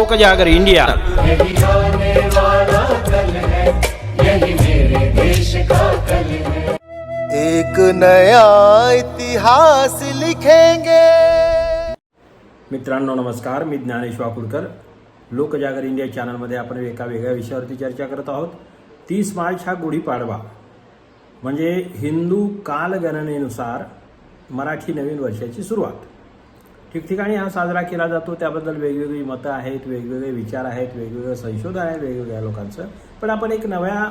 लोक जागर इंडिया। यही आने वाला कल है यही मेरे देश का कल है एक नया इतिहास लिखेंगे। मित्रांनो नमस्कार. मी ज्ञानेश वाकुडकर. लोकजागर इंडिया चॅनलमध्ये आपण एका वेगळ्या विषयावरती चर्चा करत आहोत. तीस मार्च हा गुढीपाडवा. म्हणजे हिंदू कालगणनेनुसार मराठी नवीन वर्षाची सुरुवात. ठिकठिकाणी हा साजरा केला जातो. त्याबद्दल वेगवेगळी मतं आहेत वेगवेगळे विचार आहेत वेगवेगळं संशोधन आहे वेगवेगळ्या लोकांचं. पण आपण एक नव्या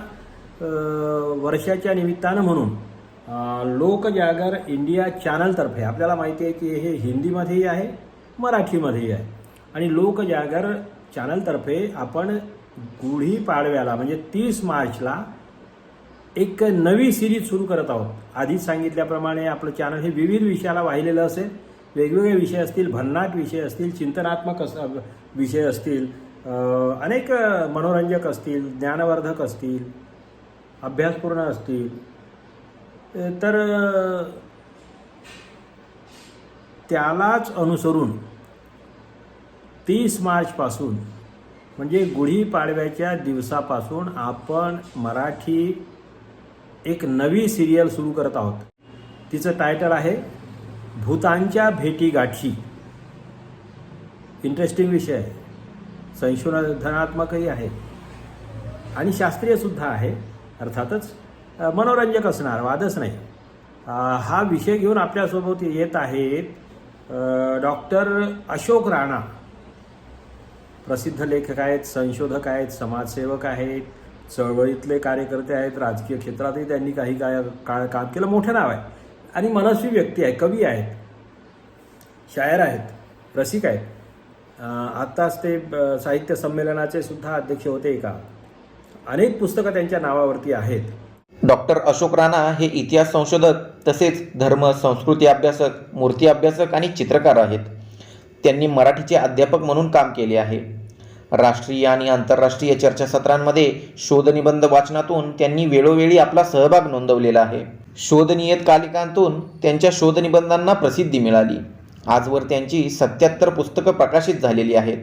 वर्षाच्या निमित्तानं म्हणून लोकजागर इंडिया चॅनलतर्फे आपल्याला माहिती आहे की हे हिंदीमध्येही आहे मराठीमध्येही आहे. आणि लोकजागर चॅनलतर्फे आपण गुढीपाडव्याला म्हणजे तीस मार्चला एक नवी सिरीज सुरू करत आहोत. आधीच सांगितल्याप्रमाणे आपलं चॅनल हे विविध विषयाला वाहिलेलं असेल. वेगवेगळे विषय असतील भन्नाट विषय असतील चिंतनात्मक अस विषय असतील अनेक मनोरंजक असतील ज्ञानवर्धक असतील अभ्यासपूर्ण असतील. तर त्यालाच अनुसरून तीस मार्चपासून म्हणजे गुढीपाडव्याच्या दिवसापासून आपण मराठी एक नवी सिरियल सुरू करत आहोत. तिचं टायटल आहे भूतांच्या भेटीगाठी. इंटरेस्टिंग विषय आहे. संशोधनात्मकही आहे. आणि शास्त्रीयसुद्धा आहे. अर्थातच मनोरंजक असणार वादच नाही. हा विषय घेऊन आपल्यासोबत येत आहेत डॉक्टर अशोक राणा. प्रसिद्ध लेखक आहेत संशोधक आहेत समाजसेवक आहेत चळवळीतले कार्यकर्ते आहेत राजकीय क्षेत्रातही त्यांनी काही काय काळ काम केलं. मोठं नाव आहे. आणि मनस्वी व्यक्ती आहे कवी आहेत शायर आहेत रसिक आहेत. आत्ताच ते साहित्य संमेलनाचे सुद्धा अध्यक्ष होते एका. अनेक पुस्तकं त्यांच्या नावावरती आहेत. डॉक्टर अशोक राणा हे इतिहास संशोधक तसेच धर्म संस्कृती अभ्यासक मूर्ती अभ्यासक आणि चित्रकार आहेत. त्यांनी मराठीचे अध्यापक म्हणून काम केले आहे. राष्ट्रीय आणि आंतरराष्ट्रीय चर्चासत्रांमध्ये शोधनिबंध वाचनातून त्यांनी वेळोवेळी आपला सहभाग नोंदवलेला आहे. शोधनियत कालिकांतून त्यांच्या शोधनिबंधांना प्रसिद्धी मिळाली. आजवर त्यांची सत्याहत्तर पुस्तकं प्रकाशित झालेली आहेत.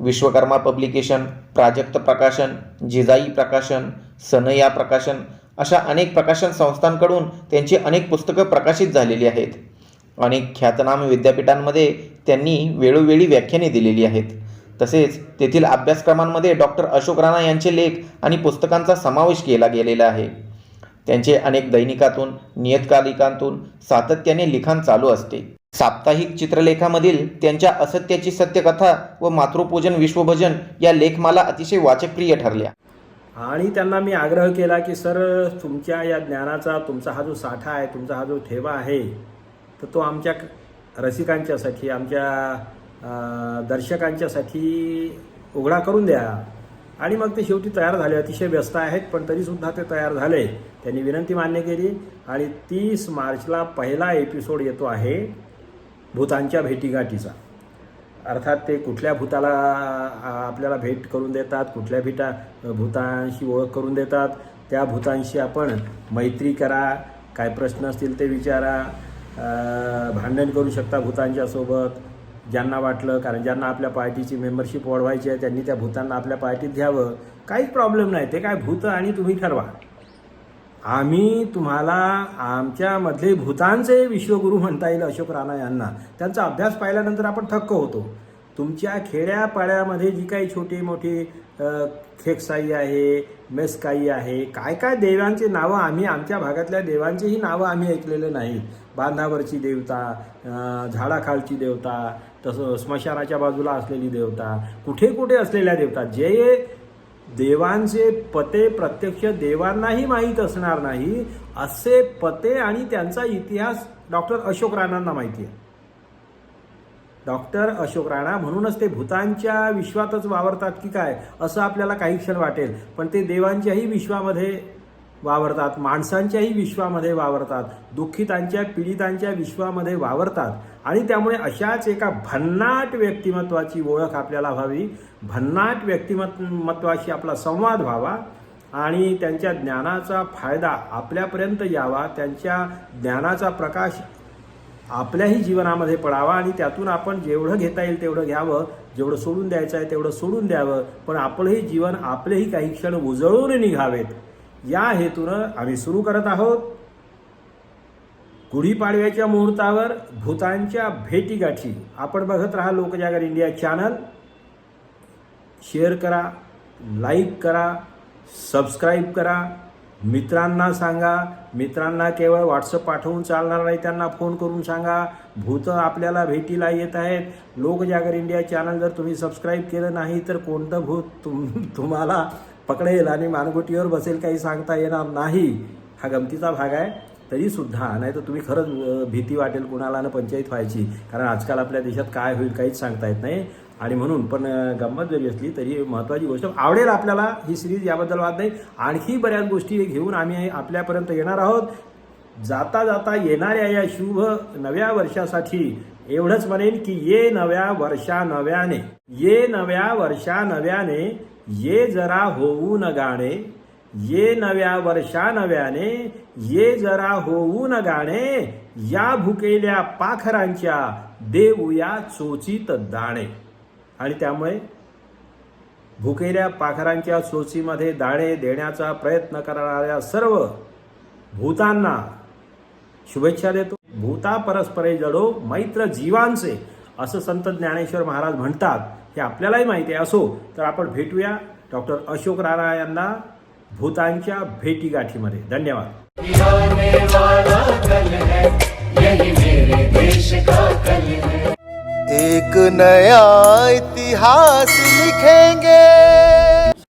विश्वकर्मा पब्लिकेशन प्राजक्त प्रकाशन जिजाई प्रकाशन सनया प्रकाशन अशा अनेक प्रकाशन संस्थांकडून त्यांची अनेक पुस्तकं प्रकाशित झालेली आहेत. अनेक ख्यातनाम विद्यापीठांमध्ये त्यांनी वेळोवेळी व्याख्याने दिलेली आहेत. तसेच तेथील अभ्यासक्रमांमध्ये डॉक्टर अशोक राणा यांचे लेख आणि पुस्तकांचा समावेश केला गेलेला आहे. त्यांचे अनेक दैनिकातून नियतकालिकांतून सातत्याने लिखाण चालू असते. साप्ताहिक चित्रलेखामधील त्यांच्या असत्याची सत्यकथा व मातृपूजन विश्वभजन या लेखमाला अतिशय वाचकप्रिय ठरल्या. आणि त्यांना मी आग्रह केला की सर तुमच्या या ज्ञानाचा तुमचा हा जो साठा आहे तुमचा हा जो ठेवा आहे तर तो आमच्या रसिकांच्यासाठी आमच्या दर्शकांच्यासाठी उघडा करून द्या. आणि मग ते शेवटी तयार झाले. अतिशय व्यस्त आहेत पण तरीसुद्धा ते तयार झाले. त्यांनी विनंती मान्य केली. आणि तीस मार्चला पहिला एपिसोड येतो आहे भूतांच्या भेटीगाठीचा. अर्थात ते कुठल्या भूताला आपल्याला भेट करून देतात कुठल्या भेटा भूतांशी ओळख करून देतात त्या भूतांशी आपण मैत्री करा काय प्रश्न असतील ते विचारा भांडण करू शकता भूतांच्यासोबत ज्यांना वाटलं कारण ज्यांना आपल्या पार्टीची मेंबरशिप वाढवायची आहे त्यांनी त्या भूतांना आपल्या पार्टीत घ्यावं. काहीच प्रॉब्लेम नाही. ते काय भूत आणि तुम्ही ठरवा. आम्ही तुम्हाला आमच्यामधले भूतांचे विश्वगुरू म्हणता येईल अशोक राणा यांना. त्यांचा अभ्यास पाहिल्यानंतर आपण थक्क होतो. तुमच्या खेड्यापाड्यामध्ये जी काही छोटी मोठी खेकसाई आहे मेसकाई आहे काय काय देवांची नावं आम्ही आमच्या भागातल्या देवांचीही नावं आम्ही ऐकलेले नाहीत बांधावरची देवता झाडाखालची देवता तसं स्मशानाच्या बाजूला असलेली देवता कुठे कुठे असलेल्या देवता जे देवांचे पते प्रत्यक्ष देवांनाही माहीत असणार नाही असे पते आणि त्यांचा इतिहास डॉक्टर अशोक राणांना माहिती आहे डॉक्टर अशोक राणा म्हणूनच ते भूतांच्या विश्वातच वावरतात की काय असं आपल्याला काही क्षण वाटेल पण ते देवांच्याही विश्वामध्ये वावरतात. माणसांच्याही विश्वामध्ये वावरतात. दुःखितांच्या पीडितांच्या विश्वामध्ये वावरतात. आणि त्यामुळे अशाच एका भन्नाट व्यक्तिमत्वाची ओळख आपल्याला व्हावी. भन्नाट व्यक्तिमत्वाशी आपला संवाद व्हावा. आणि त्यांच्या ज्ञानाचा फायदा आपल्यापर्यंत यावा. त्यांच्या ज्ञानाचा प्रकाश आपल्याही जीवनामध्ये पडावा. आणि त्यातून आपण जेवढं घेता येईल तेवढं घ्यावं. जेवढं सोडून द्यायचं आहे तेवढं सोडून द्यावं. पण आपलंही जीवन आपलेही काही क्षण उजळून निघावेत. या हेतूनं आम्ही सुरू करत आहोत. गुढीपाडव्याच्या मुहूर्तावर भूतांच्या भेटीगाठी. आपण बघत राहा लोकजागर इंडिया चॅनल. शेअर करा लाईक करा सबस्क्राईब करा. मित्रांना सांगा मित्रांना केवळ व्हॉट्सअप पाठवून चालणार नाही त्यांना फोन करून सांगा. भूतं आपल्याला भेटीला येत आहेत. लोकजागर इंडिया चॅनल जर तुम्ही सबस्क्राईब केलं नाही तर कोणतं भूत तुम तुम्हाला पकडेल आणि मानगुटीवर बसेल काही सांगता येणार नाही. हा गमतीचा भाग आहे. तरीसुद्धा नाही तर तुम्ही खरंच भीती वाटेल कुणाला ना पंचायत व्हायची. कारण आजकाल आपल्या देशात काय होईल काहीच सांगता येत नाही. आणि म्हणून पण गंमत जरी असली तरी महत्त्वाची गोष्ट आवडेल आपल्याला ही सिरीज याबद्दल वाद नाही. आणखी बऱ्याच गोष्टी घेऊन आम्ही आपल्यापर्यंत येणार आहोत. जाता जाता येणाऱ्या या शुभ नव्या वर्षासाठी एवढंच म्हणेन की ये नव्या वर्षा नव्याने ये नव्या वर्षा नव्याने ये जरा होऊ न गाणे ये नव्या वर्षा नव्याने ये जरा होऊ न गाणे या भुकेल्या पाखरांच्या देऊया चोचीत दाणे. आणि त्यामुळे भुकेल्या पाखरांच्या चोचीमध्ये दाणे देण्याचा प्रयत्न करणाऱ्या सर्व भूतांना शुभेच्छा देतो. भूता परस्परे जडो मैत्र जीवांचे असं संत ज्ञानेश्वर महाराज म्हणतात. हे आपल्यालाही माहिती आहे. असो तर आपण भेटूया डॉक्टर अशोक राणा यांना भूतांच्या भेटीगाठीमध्ये. धन्यवाद. एक नया इतिहास लिखेंगे.